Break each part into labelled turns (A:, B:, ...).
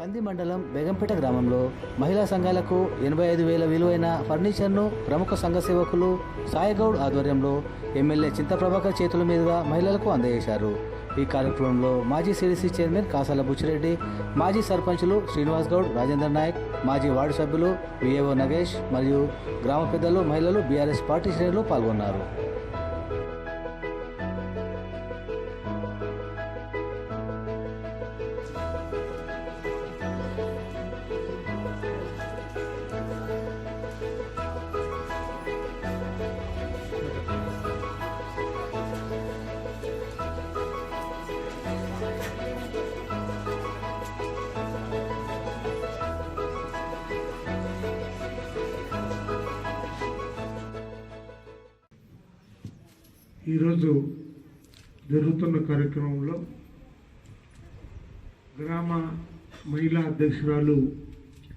A: కంది మండలం బేగంపేట గ్రామంలో మహిళా సంఘాలకు ఎనభై ఐదు వేల విలువైన ఫర్నిచర్ను ప్రముఖ సంఘ సేవకులు సాయిగౌడ్ ఆధ్వర్యంలో ఎమ్మెల్యే చింతప్రభాకర్ చేతుల మీదుగా మహిళలకు అందజేశారు. ఈ కార్యక్రమంలో మాజీ సిడిసి చైర్మన్ కాసాల బుచ్చిరెడ్డి మాజీ సర్పంచులు శ్రీనివాస్ గౌడ్ రాజేంద్ర నాయక్ మాజీ వార్డు సభ్యులు విఏఓ నగేష్ మరియు గ్రామ పెద్దలు మహిళలు బీఆర్ఎస్ పార్టీ శ్రేణులు పాల్గొన్నారు.
B: ఈరోజు జరుగుతున్న కార్యక్రమంలో గ్రామ మహిళా అధ్యక్షురాలు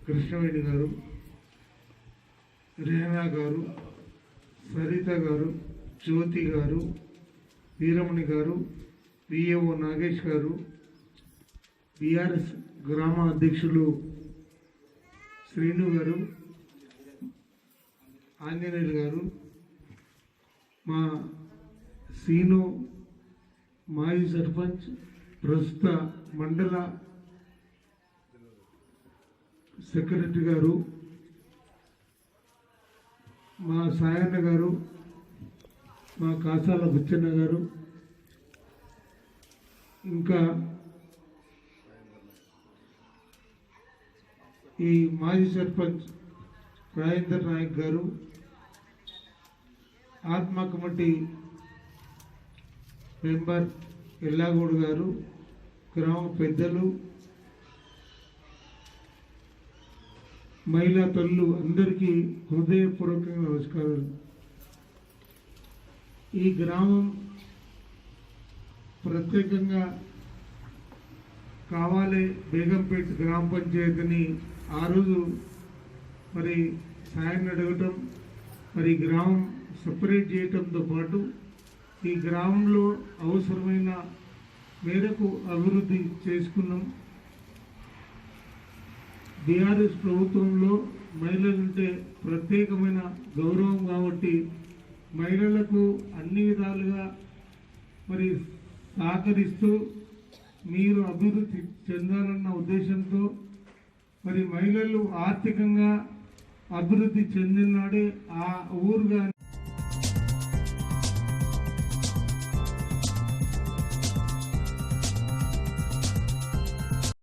B: కృష్ణవేణి గారు రేహనా గారు సరిత గారు జ్యోతి గారు వీరమణి గారు పిఏఓ నాగేష్ గారు బీఆర్ఎస్ గ్రామ అధ్యక్షులు శ్రీను గారు ఆంజనేయులు గారు మా సీను మాజీ సర్పంచ్ ప్రస్తుత మండల సెక్రటరీ గారు మా సాయన్న గారు మా కాసాల బుచ్చన్న గారు ఇంకా ఈ మాజీ సర్పంచ్ రాజేంద్ర నాయక్ గారు ఆత్మ కమిటీ మెంబర్ ఎల్లాగూడు గారు గ్రామ పెద్దలు మహిళా తల్లు అందరికీ హృదయపూర్వకంగా నమస్కారాలు. ఈ గ్రామం ప్రత్యేకంగా కావాలి బేగంపేట గ్రామ పంచాయతీని ఆ రోజు మరి సాయాన్ని అడగటం మరి గ్రామం సపరేట్ చేయటంతో పాటు ఈ గ్రామంలో అవసరమైన మేరకు అభివృద్ధి చేసుకున్నాం. బీఆర్ఎస్ ప్రభుత్వంలో మహిళలంటే ప్రత్యేకమైన గౌరవం కాబట్టి మహిళలకు అన్ని విధాలుగా మరి సహకరిస్తూ మీరు అభివృద్ధి చెందాలన్న ఉద్దేశంతో మరి మహిళలు ఆర్థికంగా అభివృద్ధి చెందినాడే ఆ ఊరు కానీ